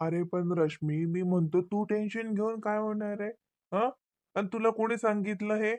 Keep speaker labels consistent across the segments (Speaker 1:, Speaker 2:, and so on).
Speaker 1: अरे पण रश्मी मी म्हणतो तू टेन्शन घेऊन काय होणार आहे? हा? आणि तुला कोणी सांगितलं हे?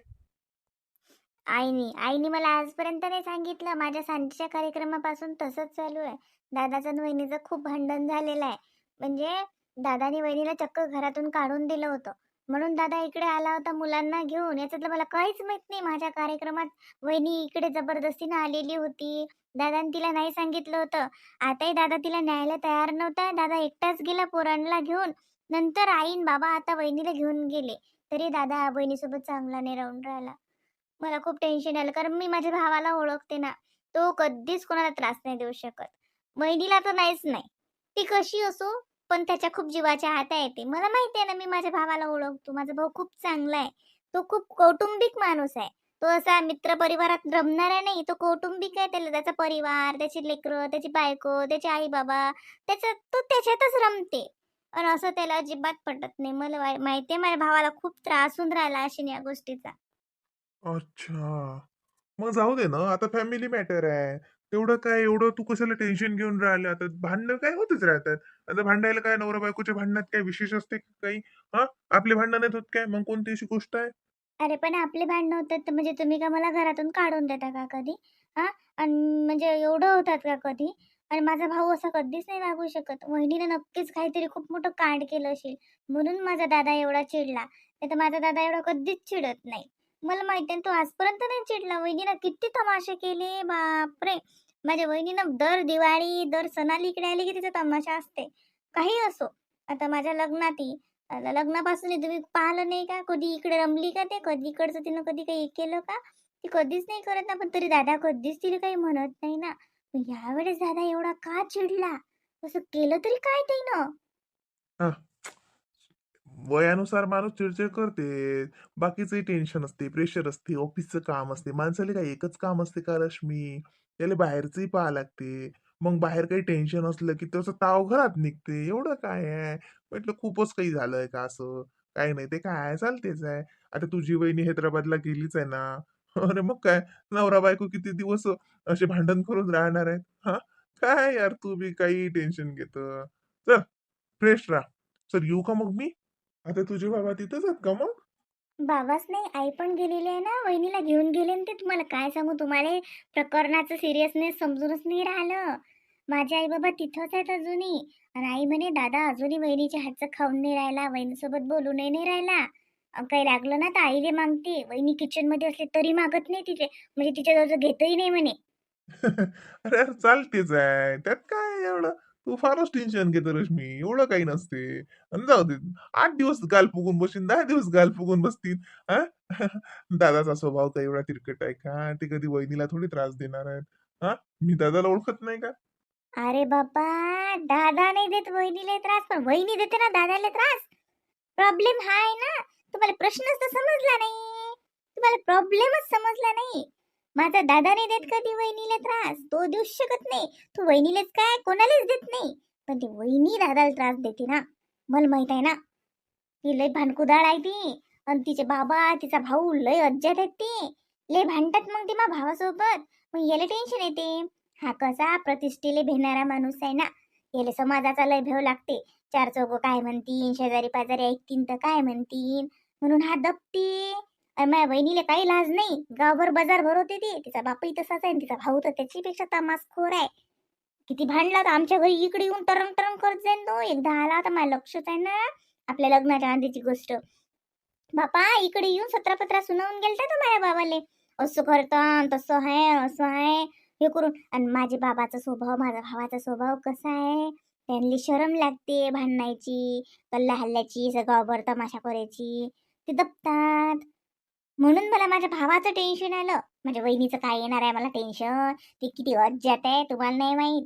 Speaker 2: आईनी आईनी मला आजपर्यंत नाही सांगितलं. माझ्या सांजेच्या कार्यक्रमापासून तसंच चालू आहे. दादाचं आणि वहिनीचं खूप भांडण झालेलं आहे. म्हणजे दादानी वहिनीला चक्क घरातून काढून दिलं होतं. म्हणून दादा इकडे आला होता मुलांना घेऊन. याच्यातलं मला काहीच माहीत नाही. माझ्या कार्यक्रमात वहिनी इकडे जबरदस्तीनं आलेली होती. दादाने तिला नाही सांगितलं होतं. आताही दादा तिला न्यायला तयार नव्हता. दादा एकटाच गेला पोरांना घेऊन. नंतर आईन बाबा आता वहिनीला घेऊन गेले. तरी दादा बहिणीसोबत चांगला नाही राहून राहिला. मला खूप टेन्शन आलं. कारण मी माझ्या भावाला ओळखते ना. तो कधीच कोणाला त्रास नाही देऊ शकत. वहिनीला तर नाहीच नाही. ती कशी असो पण त्याच्या खूप जीवाच्या हाता येते. मला माहिती आहे ना मी माझ्या भावाला ओळखतो. माझा भाऊ खूप चांगला आहे. तो खूप कौटुंबिक माणूस आहे. तो असा मित्र परिवारात रमणारा नाही तो कौटुंबिक आहे त्याला त्याचा परिवार त्याची लेकरं त्याची बायको त्याचे आई बाबा त्याचा तो त्याच्यातच रमते. आणि असं त्याला अजिबात पटत नाही. मला माहिती आहे माझ्या भावाला खूप त्रास होऊन राहिला अशी या गोष्टीचा.
Speaker 1: अच्छा. मग जाऊ दे ना आता फॅमिली मॅटर आहे. तेवढं काय एवढं तू कशाला टेन्शन घेऊन राहिलं? आता भांडणं काय होतच राहतात. आता भांडायला काय नवरा बायकोच्या भांडणात काय विशेष असते काही? हा? आपले भांडण नाही होत काय? मग कोणती अशी गोष्ट आहे?
Speaker 2: अरे पण आपले भांडणं होतात तर म्हणजे तुम्ही का मला घरातून काढून देता का कधी? हा? आणि म्हणजे एवढं होतात का कधी? आणि माझा भाऊ असा कधीच नाही वागू शकत. वहिनीनं नक्कीच काहीतरी खूप मोठं कांड केलं असेल. म्हणून माझा दादा एवढा चिडला. नाही तर माझा दादा एवढा कधीच चिडत नाही. मला माहिती आहे तो आजपर्यंत नाही चिडला. वहिनीनं किती तमाशे केले बापरे! माझ्या वहिनीनं दर दिवाळी दर सणाला इकडे आली की तिचा तमाशा असते. काही असो. आता माझ्या लग्नातही लग्नापासून तुम्ही पाहिलं नाही का? कधी इकडे रमली का ते? कधी इकडचं तिनं कधी काही केलं का? ती कधीच नाही करत ना पण तरी दादा कधीच तिला काही म्हणत नाही ना. पण यावेळेस दादा एवढा का चिडला? असं केलं तरी काय त्यानं
Speaker 1: वयानुसार माणूस चिडचिड करते. बाकीचंही टेन्शन असते प्रेशर असते ऑफिसचं काम असते. माणसाला काय एकच काम असते का रश्मी? त्याला बाहेरचंही पाहा लागते. मग बाहेर काही टेन्शन असलं की तसं ताव घरात निघते. एवढं काय आहे? म्हटलं खूपच काही झालंय का असं? काही नाही ते काय आहे, चालतेच आहे. आता तुझी वहिनी हैदराबादला गेलीच आहे ना? अरे मग काय? नवरा बायको किती दिवस असे भांडण करून राहणार आहेत? हा? काय यार तू बी काही टेन्शन घेत. चल फ्रेश राहा. सर येऊ का मग मी? आता तुझे बाबा तिथंच आहेत का मग?
Speaker 2: बाबाच नाही आई पण गेलेली आहे ना वहिनीला घेऊन गेले ना ते तुम्हाला काय सांगू? तुम्हाला प्रकरणाचं सिरियसनेस समजूनच नाही राहिलं. माझे आई बाबा तिथंच आहेत अजूनही. आणि आई म्हणे दादा अजूनही वहिनीच्या हातचं खाऊन नाही राहिला वहिनीसोबत बोलूनही नाही राहिला. काही लागलं ना तर आईले मागते. वहिनी किचनमध्ये असले तरी मागत नाही तिचे म्हणजे तिच्या जवळ घेतही नाही म्हणे.
Speaker 1: अरे चालतेच आहे. त्यात काय एवढं? तू फारच टेन्शन घेतो रश्मी एवढं काही नसते. आणि जाऊ दे आठ दिवस गाल फुगून बसीन दहा दिवस गाल फुगून बसतील हा? दादाचा स्वभाव तर एवढा तिरकट आहे का? ते कधी वहिनीला थोडी त्रास देणार आहेत हा? मी दादाला ओळखत नाही का?
Speaker 2: अरे बाबा दादा नाही देत वहिनीला त्रास पण वहिनी देते ना दादाला त्रास. प्रॉब्लेम हा आहे ना तुम्हाला प्रश्नच तर समजला नाही. तुम्हाला प्रॉब्लेमच समजला नाही. माझा दादा नाही देत कधी वहिनीला त्रास? तो देऊ शकत नाही. तो वहिनीलाच काय? कोणालाच देत नाही. पण ती वहिनी दादाला त्रास देते ना. मला माहीत आहे ना. ती लय भांडकुदाळ आहे ती. आणि तिचे बाबा तिचा भाऊ लय अज्जात आहेत ते. लय भांडतात मग ते मा भावासोबत. मग याला टेन्शन येते. हा कसा प्रतिष्ठेले भेणारा माणूस आहे ना. याला समाजाचा लय भेव लागते. चार चौघ काय म्हणतीन शेजारी पाजारी ऐकतीन तर काय म्हणतीन म्हणून हा दपते माझ्या बहिणीला काही लाज नाही. गावभर बाजार भरवते ती. तिचा बापही तसाच आहे तिचा भाऊ तर त्याच्यापेक्षा तमासखोर आहे. किती भांडला तर आमच्या घरी इकडे येऊन टरंग टरंग करत जाईन तो. एकदा आला तर मला लक्षच आहे ना. आपल्या लग्नाच्या आधीची गोष्ट. बापा इकडे येऊन सतरा पत्रा सुनावून गेलता तो माझ्या बाबाले. असं करतं तसं आहे असं आहे. हे करून. आणि माझ्या बाबाचा स्वभाव माझ्या भावाचा स्वभाव कसा आहे? त्यांनी शरम लागते भांडणायची कल्ला हल्ल्याची भर तमाशा करायची. ते दपतात म्हणून मला माझ्या भावाचं टेन्शन आलं. माझ्या वहिनीचं काय येणार आहे मला टेन्शन ते किती अज्जात आहे तुम्हाला नाही माहीत.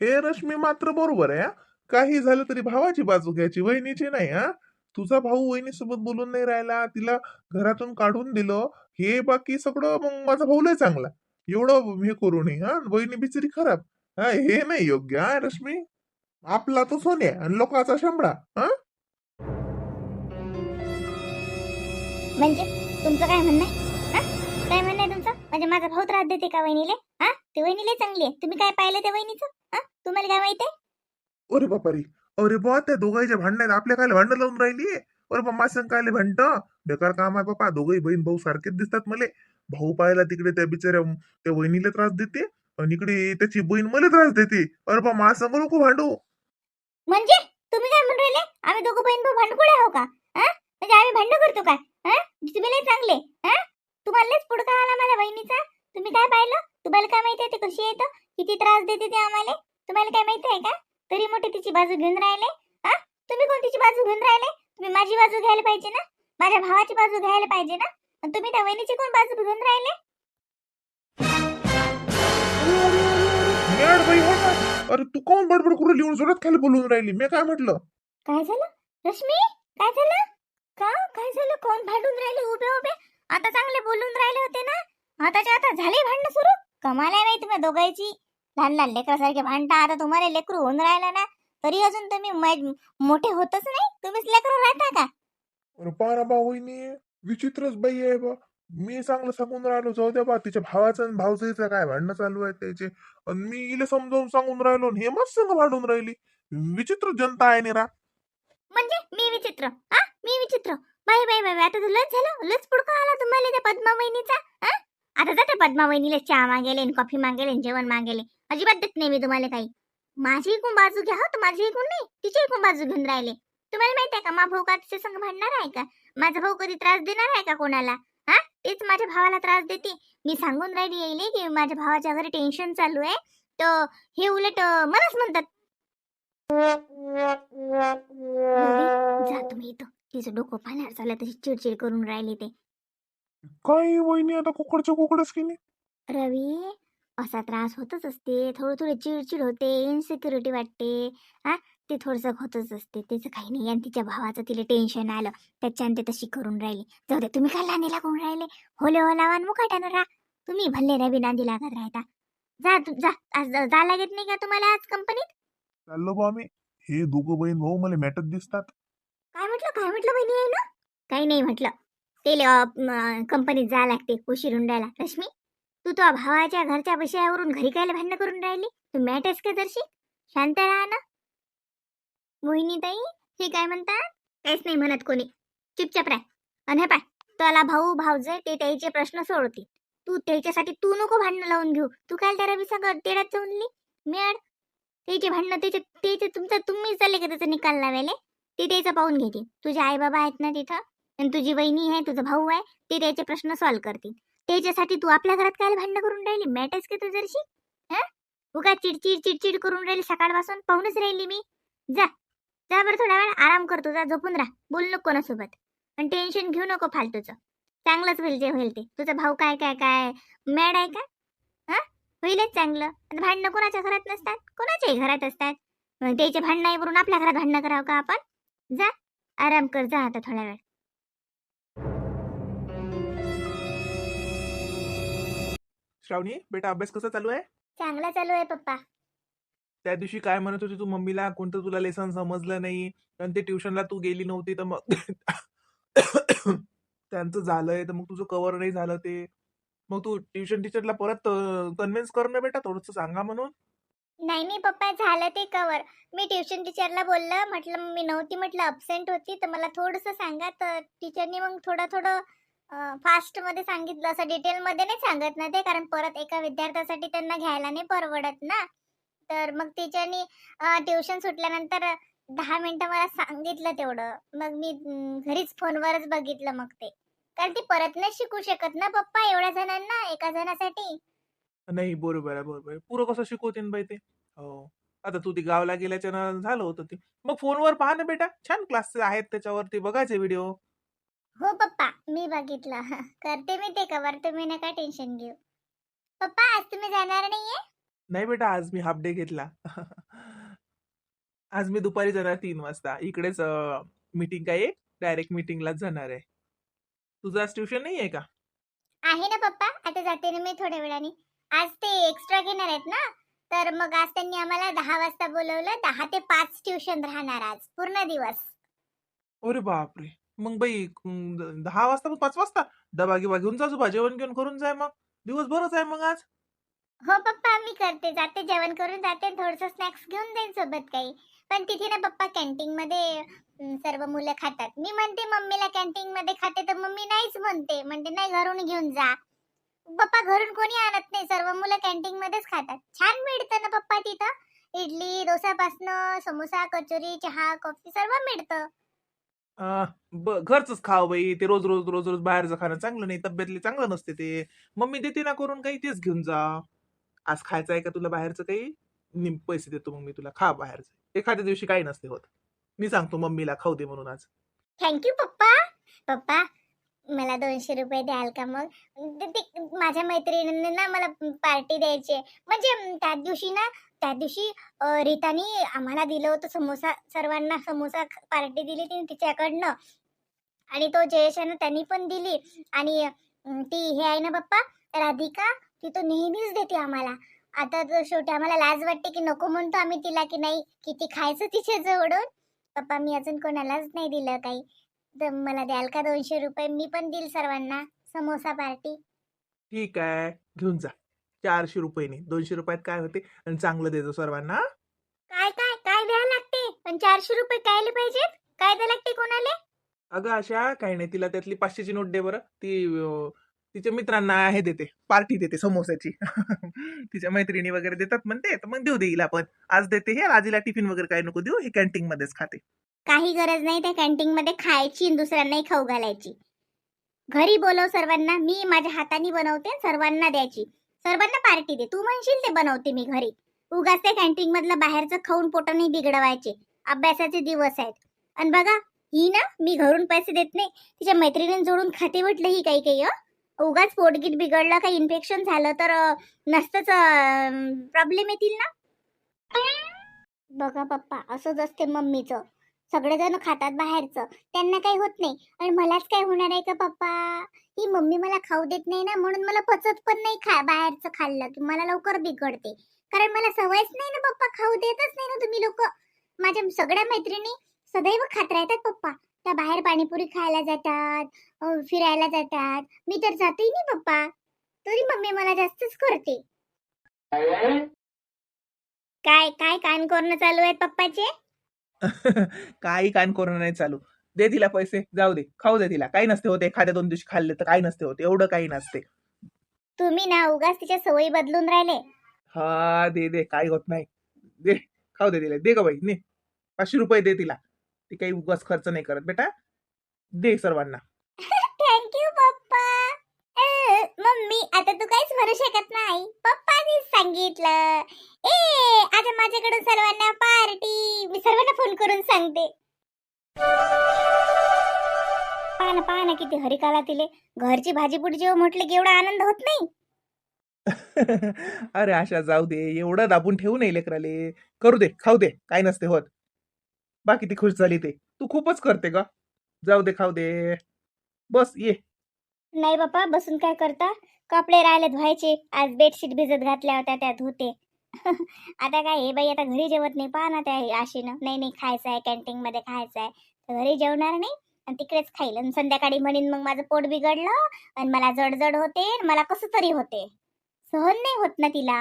Speaker 1: हे रश्मी मात्र बरोबर आहे काही झालं तरी भावाची बाजू घ्यायची वहिनीची नाही हा. तुझा भाऊ वहिनीसोबत बोलून नाही राहिला तिला घरातून काढून दिलं हे बाकी सगळं मग माझा भाऊ लय चांगला एवढं हे करू नये हा. वहिनी बिचारी खराब. हा हे नाही योग्य हा रश्मी. आपला तो सोन्या आणि लोकांचा शंभळा हा.
Speaker 2: म्हणजे तुमचं काय म्हणणं आहे? हा? काय म्हणणं आहे तुमचं? म्हणजे माझा भाऊ त्रास देते का वहिनीले? हा? ते वहिनी लय चांगली आहे. तुम्ही काय पाहिलं त्या वहिनीचं? हा? तुम्हाला काय माहिती आहे?
Speaker 1: अरे बापारी. अरे बा त्या दोघांच्या भांडणात आपल्या काय भांडण लावून राहिली अरे बा माझं काय भांडत बेकार काम आहे बापा. दोघही बहीण भाऊ सारखेच दिसतात मले. भाऊ पाहायला तिकडे त्या बिचाऱ्या त्या वहिनीला त्रास देते आणि इकडे त्याची बहीण मला त्रास देते. अरे बा माझ संग नको भांडू.
Speaker 2: म्हणजे? तुम्ही काय म्हणून राहिले? आम्ही दोघं बहीण भाऊ भांडकुळे आहो का? हा? म्हणजे आम्ही भांडण करतो का हा? तुम्ही लय चांगले हा? तुम्हालाच पुढका आला माझ्या बहिणीचा. तुम्ही काय पाहिलं? तुम्हाला काय माहिती आहे ते कशी येतं किती त्रास देते ते आम्हाला? तुम्हाला काय माहिती आहे का? तरी मोठे तिची बाजू घेऊन राहिले हा? तुम्ही कोणतीची बाजू घेऊन राहिले? तुम्ही माझी बाजू घ्यायला पाहिजे ना? माझ्या भावाची बाजू घ्यायला पाहिजे ना? तुम्ही त्या वहिनीची कोण बाजू घेऊन राहिले?
Speaker 1: हो. अरे तू कोण बडबड करून लिहून जोरात खाली बोलून राहिली? मी काय म्हटलं?
Speaker 2: काय झालं? रश्मी? काय झालं का काय झालं कोण भांडून राहिले उभे उभे आता चांगले बोलून राहिले होते ना आताच्या आता झाले भांडणं कमाल आहे माहिती तुम्ही दोघांची लहान लहान लेकरासारखे भांडता आता तुम्हाला लेकरू होऊन राहिलं ना तरी अजून तुम्ही मोठे होतच नाही? तुम्हीच लेकरू राहता का?
Speaker 1: अरे पारा बा वहिनी विचित्रच बाई आहे बा. मी चांगलं सांगून राहिलो जाऊ द्या बा तिच्या भावाचं आणि काय भांडणं चालू आहे त्याचे. आणि मी इले समजावून सांगून राहिलो हे मग संग भांडून राहिली. विचित्र जनता आहे निरा
Speaker 2: म्हणजे मी विचित्र हा मी विचित्र. बाई बाई बाई बाई, आता तर लच झालं. लच पुडका आला तुम्हाला त्या पद्मा वहिनीचा हा आता जाते पद्मा वहिनीला चहा मागेले आणि कॉफी मागेले जेवण मागेले. अजिबात देत नाही मी तुम्हाला काही. माझी एकूण बाजू घ्या हो तर माझी एकूण नाही तिची एकूण बाजू घेऊन राहिले. तुम्हाला माहिती आहे का मा भाऊ का तिच्या संग भांडणार आहे का? माझा भाऊ कधी त्रास देणार आहे का कोणाला? हा? तेच माझ्या भावाला त्रास देते. मी सांगून राहिली येईल की माझ्या भावाच्या घरी टेन्शन चालू आहे. तर हे उलट मलाच म्हणतात. जा तुम्ही इथं. तिचं डोकं पाण्यावर चाललं तशी चिडचिड करून राहिली ते.
Speaker 1: काय वहिनी आता कुकडच्या कुकडच की नाही?
Speaker 2: रवी असा त्रास होतच असते. थोडं थोडं चिडचिड होते इन्सिक्युरिटी वाटते. हा? ते थोडंसं होतच असते. त्याचं काही नाही. आणि तिच्या भावाचं तिला टेन्शन आलं. त्याच्यानं ते तशी करून राहिली. जाऊ दे तुम्ही काय नांदी लागून राहिले? होले हो लावा मुखाट्यानं राहा तुम्ही भल्ले रवी नांदी लागत राहता. जा तू जा. आज जा जा लागत नाही का तुम्हाला आज कंपनीत
Speaker 1: चाललो बा मी हे दोघं बहीण भाऊ मला मॅटत दिसतात.
Speaker 2: काय म्हटलं? काय म्हटलं बहिणी आहे ना काही नाही म्हटलं. ते कंपनीत जा लागते उशीर राहिला. रश्मी तू तो भावाच्या घरच्या विषयावरून घरी कायला भांडणं करून राहिली? तू मॅटेस का जरशी? शांत राहा ना. मोहिनी ताई हे काय म्हणतात? काहीच नाही म्हणत कोणी. चुपचाप राह. अन पाय त्याला भाऊ भाऊजे ते त्याचे प्रश्न सोडतील तू त्याच्यासाठी तू नको भांडणं लावून घेऊ. तू काय त्या रवी सगळं तेढ्यात चोनली मेड त्याचे भांडणं त्याचे त्याचे तुमचं तुम्ही चालले का त्याचा निकाल लावायला? ते त्याचं पाहून घेते तुझे आई बाबा आहेत ना तिथं? आणि तुझी वहिनी आहे तुझा भाऊ आहे ते त्याचे प्रश्न सॉल्व्ह करतील त्याच्यासाठी तू आपल्या घरात काय भांडणं करून राहिली? मॅटच की तू जरशी? हा? उगा चिडचिड चिडचिड करून राहिली सकाळपासून? पाहूनच राहिली मी. जा. जा बरं थोडा वेळ आराम करतो जा झोपून राहा. बोल नको कोणासोबत. पण टेन्शन घेऊ नको फालतूचं. चांगलंच होईल जे होईल ते. तुझा भाऊ काय काय काय? मॅड आहे का? हा? होईलच चांगलं. आता भांडणं कोणाच्या घरात नसतात? कोणाच्याही घरात असतात. मग त्याचे भांडणावरून आपल्या घरात भांडणं करावं का आपण? जा. आराम कर. जा आता थोडा वेळ.
Speaker 1: श्रावणी बेटा अभ्यास कसा चालू आहे?
Speaker 2: चांगला चालू आहे पप्पा.
Speaker 1: त्या दिवशी काय म्हणत होती तू मम्मीला? कोणतं तुला लेसन समजलं नाही? आणि ते ट्युशनला तू गेली नव्हती तर मग त्यांचं झालंय तर मग तुझं कव्हर नाही झालं ते. मग तू ट्युशन टीचरला परत कन्व्हिन्स कर ना बेटा थोडंसं सांगा म्हणून.
Speaker 2: नाही नाही पप्पा झालं ते कवर मी ट्युशन टीचरला बोललं म्हटलं मी नव्हती म्हटलं अब्सेंट होती तर मला थोडंसं सांगा तर टीचरनी मग थोडं थोडं फास्टमध्ये सांगितलं असं डिटेल मध्ये नाही सांगत ना ते कारण परत एका विद्यार्थ्यासाठी त्यांना घ्यायला नाही परवडत ना. तर मग टीचरनी ट्युशन सुटल्यानंतर दहा मिनिटं मला सांगितलं तेवढं. मग मी घरीच फोनवरच बघितलं मग ते. कारण ती परत नाही शिकू शकत ना पप्पा एवढ्या जणांना एका जणासाठी.
Speaker 1: नाही बरोबर आहे बरोबर पुरं कसं शिकवते बाई ते? हो. आता तू ती गावला गेल्याच्या झालं होतं ते. मग फोनवर पहा ना बेटा. छान क्लास आहेत त्याच्यावरती बघायचे व्हिडिओ.
Speaker 2: हो पप्पा मी बघितलं. करते मी ते कवर तुम्ही नका टेन्शन घेऊ. पप्पा आज तुम्ही जाणार नाहीये?
Speaker 1: नाही बेटा आज मी हाफ डे घेतला. आज मी दुपारी जाणार तीन वाजता. इकडेच मीटिंग काय एक? डायरेक्ट मीटिंगलाच जाणार आहे. तुझं आज ट्युशन नाही आहे का?
Speaker 2: आहे ना पप्पा आता जाते ना मी थोड्या वेळाने. आज ते एक्स्ट्रा घेणार आहेत ना? तर मग आज त्यांनी आम्हाला दहा वाजता बोलवलं. दहा ते पाच ट्युशन राहणार आज. पूर्ण दिवस.
Speaker 1: अरे बापरे! मग बाई दहा वाजता मग पाच वाजता डबा गिबा घेऊन जा जेवण घेऊन करून जाय मग. दिवसभरच आहे मग आज.
Speaker 2: हो पप्पा मी करते. जाते जेवण करून जाते थोडस स्नॅक्स घेऊन जाईन सोबत काही. पण तिथे ना पप्पा कॅन्टीन मध्ये सर्व मुलं खातात. मी म्हणते मम्मीला कॅन्टीन मध्ये खाते तर मम्मी नाहीच म्हणते. म्हणते नाही घरून घेऊन जा. पप्पा घरून कोणी आणत नाही. सर्व मुलं कॅन्टीन मध्येच खातात. छान मिळतं ना पप्पा तिथं. इडली डोसापासनं समोसा कचोरी चहा कॉफी सर्व मिळतं.
Speaker 3: आ, ब घरचंच खाव बाई ते रोज रोज रोज रोज बाहेरचं खाणं चांगलं नाही तब्येतले चांगलं नसते ते. मम्मी देते ना करून काही तेच घेऊन जा. आज खायचं आहे का तुला बाहेरचं काही? निम पैसे देतो मग मी तुला खा बाहेरचं. एखाद्या दिवशी काही नसते होत. मी सांगतो मम्मीला खाऊ दे म्हणून आज.
Speaker 2: थँक्यू पप्पा. पप्पा मला दोनशे रुपये द्याल का मग? ते- ते माझ्या मैत्रिणींनी ना मला पार्टी द्यायची आहे. म्हणजे अं, त्या दिवशी ना त्या दिवशी रीतानी आम्हाला दिलं होतं समोसा. सर्वांना समोसा पार्टी दिली तिने तिच्याकडनं. आणि तो जयेश आहे ना त्यांनी पण दिली. आणि ती हे आहे ना पप्पा राधिका ती तो नेहमीच देते आम्हाला. आता तर शेवटी आम्हाला लाज वाटते की नको म्हणतो आम्ही तिला की नाही किती खायचं तिच्या जवळून. पप्पा मी अजून कोणालाच नाही दिलं काही. तर मला द्याल का दोनशे रुपये? मी पण देईल सर्वांना. समोसा पार्टी.
Speaker 3: ठीक आहे. घेऊन जा. चारशे रुपये दोनशे रुपयात काय होते? आणि चांगलं देतो सर्वांना?
Speaker 2: काय काय काय द्यायला लागते? पण चारशे रुपये कायले पाहिजेत? काय द्यायला लागते कोणाले?
Speaker 3: अगं अशा काही नाही तिला त्यातली पाचशेची नोट दे बरं. ती अं, तिच्या मित्रांना हे देते पार्टी देते समोसाची. तिच्या मैत्रिणी वगैरे देतात म्हणते तर मग देऊ दे हिला पण. आज देते हे आजीला टिफिन वगैरे काय नको देऊ हे कॅन्टीन मध्येच खाते.
Speaker 2: काही गरज नाही त्या कॅन्टीन मध्ये खायची आणि दुसऱ्यांनाही खाऊ घालायची. घरी बोलव सर्वांना मी माझ्या हाताने बनवते सर्वांना द्यायची. सर्वांना पार्टी दे. तू म्हणशील ते बनवते मी घरी. उगाच त्या कॅन्टीन मधलं बाहेरचं खाऊन पोट नाही बिघडवायचे. अभ्यासाचे दिवस आहेत. आणि बघा ही ना मी घरून पैसे देत नाही. तिच्या मैत्रिणीं जोडून खाते म्हटलं ही काही काही उगाच पोटगीत बिघडलं काही इन्फेक्शन झालं तर नसतंच प्रॉब्लेम येतील ना? बघा पप्पा असंच असते मम्मीचं. सगळेजण खातात बाहेरचं. त्यांना काही होत नाही. आणि मलाच काय होणार आहे का पप्पा? की मम्मी मला खाऊ देत नाही ना म्हणून मला पचत पण नाही खा बाहेरचं खाल्लं. की मला लवकर बिघडते. कारण मला सवयच नाही ना पप्पा खाऊ देतच नाही ना तुम्ही लोक. माझ्या सगळ्या मैत्रिणी सदैव खात राहतात पप्पा. त्या बाहेर पाणीपुरी खायला जातात फिरायला जातात. मी तर जाते नाही पप्पा. तरी मम्मी मला जास्तच करते. काय काय कान करणं चालू आहेत पप्पाचे?
Speaker 3: काही कान कोरणं नाही चालू. दे तिला पैसे जाऊ दे खाऊ दे तिला. काही नसते होते एखाद्या दोन दिवशी खाल्ले तर काही नसते होते एवढं काही नसते.
Speaker 2: तुम्ही ना उगाच तिच्या सवयी बदलून राहिले.
Speaker 3: हा दे दे काही होत नाही. दे खाऊ दे तिला. दे ग बाई ने. पाचशे रुपये दे तिला. ती काही उगाच खर्च नाही करत. बेटा दे सर्वांना.
Speaker 2: थँक्यू पप्पा. अ, मम्मी आता तू काहीच म्हणू शकत नाही. पप्पानीच सांगितलं. ए आता माझ्याकडून सर्वांना पार्टी मी सर्वांना फोन करून सांगते. ना पाहा ना किती हरिकाला तिले. घरची भाजी पुढची जेव्हा म्हटलं की एवढा आनंद होत नाही.
Speaker 3: अरे आशा जाऊ दे. एवढं दाबून ठेवू नये लेकराले. करू दे खाऊ दे. काही नसते होत. बाकी ती खुश झाली ते. तू खूपच करते ग. जाऊ दे खाऊ दे. बस ये.
Speaker 2: नाही बापा बसून काय करता? कपडे राहिले धुवायचे. आज बेडशीट भिजत घातल्या होत्या त्या धुते. आता काय हे बाई आता घरी जेवत नाही. पहा ना त्या आशेनं. नाही नाही खायचं आहे कॅन्टीन मध्ये खायचं आहे घरी जेवणार नाही? आणि तिकडेच खाईल. आणि संध्याकाळी म्हणीन मग माझं पोट बिघडलं आणि मला जडजड होते आणि मला कसं तरी होते. सहन नाही होत ना तिला.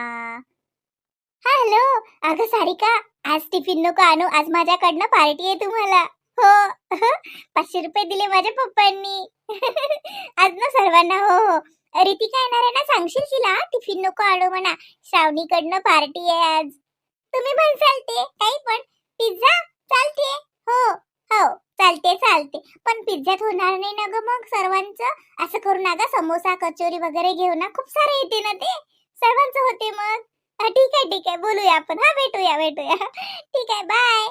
Speaker 2: हा हॅलो. अगं सारिका आज टिफिन नको आणू. आज माझ्याकडनं पार्टी आहे तुम्हाला. हो. पाचशे रुपये दिले माझ्या पप्पांनी. आज ना सर्वांना हो हो. रितिका येणार आहे ना सांगशील तिला? टिफिन नको आणू म्हणा. श्रावणीकडनं पार्टी आहे आज. तुम्ही पण चालते. काही पण. पिझ्झा? चालते. हो. हो चालते चालते. पण पिझ्झ्यात होणार नाही ना ग मग सर्वांचं? असं करू नका समोसा कचोरी वगैरे घेऊ ना? खूप सारे येते ना ते? सर्वांचं होते मग? ठीक आहे ठीक आहे. बोलूया आपण. हा भेटूया भेटूया. ठीक आहे बाय